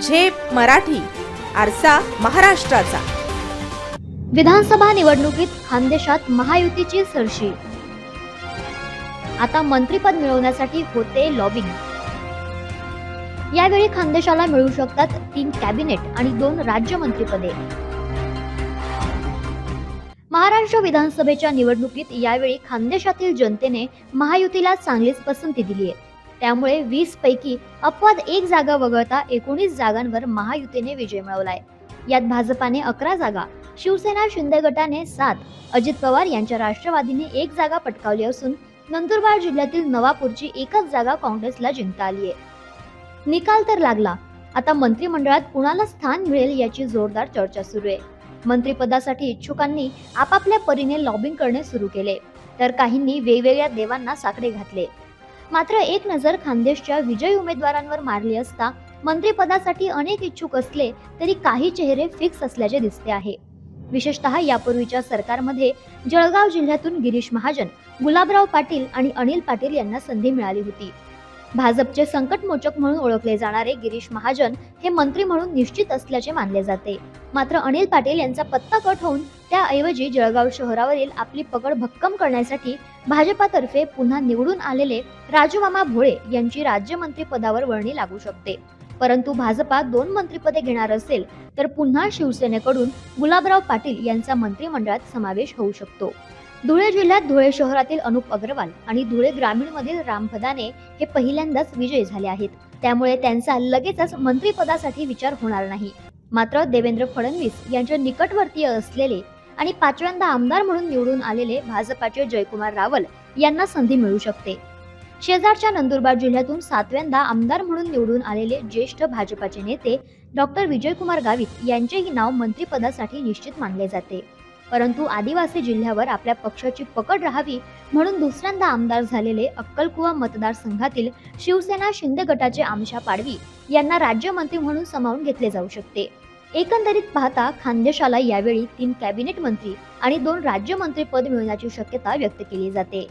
झेप मराठी आरसा महाराष्ट्राचा. विधानसभा निवडणुकीत खानदेशात महायुतीची सरशी आता मंत्रीपद मिळवण्यासाठी होते लॉबिंग यावेळी खानदेशाला मिळू शकतात तीन कॅबिनेट आणि दोन राज्यमंत्रीपदे महाराष्ट्र विधानसभेच्या निवडणुकीत यावेळी खानदेशातील जनतेने महायुतीला चांगलीच पसंती दिली आहे त्यामुळे वीस पैकी अपवाद एक जागा वगळता एकोणीस जागांवर महायुतीने विजय मिळवलाय. यात भाजपाने अकरा जागा शिवसेना शिंदे गटाने सात अजित पवार यांच्या राष्ट्रवादीने एक जागा पटकावली असून नंदुरबार जिल्ह्यातील नवापूरची एकच जागा काँग्रेसला जिंकता आली आहे. निकाल तर लागला. आता मंत्रिमंडळात कुणाला स्थान मिळेल याची जोरदार चर्चा सुरू आहे. मंत्रिपदासाठी इच्छुकांनी आपापल्या परीने लॉबिंग करणे सुरू केले तर काहींनी वेगवेगळ्या देवांना साकडे घातले. मात्र एक नजर खानदेशच्या विजयी उमेदवारांवर मारली असता मंत्रिपदासाठी अनेक इच्छुक असले तरी काही चेहरे फिक्स असल्याचे दिसते आहे. विशेषतः यापूर्वीच्या सरकारमध्ये जळगाव जिल्ह्यातून गिरीश महाजन गुलाबराव पाटील आणि अनिल पाटील यांना संधी मिळाली होती. भाजपचे संकटमोचक म्हणून ओळखले जाणारे गिरीश महाजन हे मंत्री म्हणून निश्चित असल्याचे मानले जाते. मात्र अनिल पाटील यांचा पत्ता कट होऊन त्याऐवजी जळगाव शहरावरील आपली पकड भक्कम करण्यासाठी भाजपातर्फे पुन्हा निवडून आलेले राजूमामा भोळे यांची राज्यमंत्री पदावर वळणी लागू शकते. परंतु भाजपा दोन मंत्रिपदे घेणार असेल तर पुन्हा शिवसेनेकडून गुलाबराव पाटील यांचा मंत्रिमंडळात समावेश होऊ शकतो. धुळे जिल्ह्यात धुळे शहरातील अनुप अग्रवाल आणि धुळे ग्रामीणमधील रामफदाने हे पहिल्यांदाच विजयी झाले आहेत. त्यामुळे त्यांचा लगेचच मंत्रिपदासाठी विचार होणार नाही. मात्र देवेंद्र फडणवीस यांच्या निकटवर्तीय असलेले आणि पाचव्यांदा आमदार म्हणून निवडून आलेले भाजपाचे जयकुमार रावल यांना संधी मिळू शकते. शेजारच्या नंदुरबार जिल्ह्यातून सातव्यांदा आमदार म्हणून निवडून आलेले ज्येष्ठ भाजपाचे नेते डॉक्टर विजयकुमार गावित यांचेही नाव मंत्रिपदासाठी निश्चित मानले जाते. परंतु आदिवासी जिल्ह्यावर आपल्या पक्षाची पकड राहावी म्हणून दुसऱ्यांदा आमदार झालेले अक्कलकुवा मतदारसंघातील शिवसेना शिंदे गटाचे आमशा पाडवी यांना राज्यमंत्री म्हणून समावून घेतले जाऊ शकते. एकंदरीत पाहता खानदेशाला यावेळी तीन कॅबिनेट मंत्री आणि दोन राज्यमंत्री पद मिळण्याची शक्यता व्यक्त केली जाते.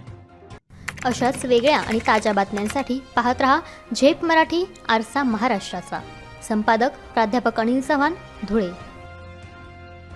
अशाच वेगळ्या आणि ताज्या बातम्यांसाठी पाहत रहा झेप मराठी आरसा महाराष्ट्राचा. संपादक प्राध्यापक अनिल चव्हाण धुळे.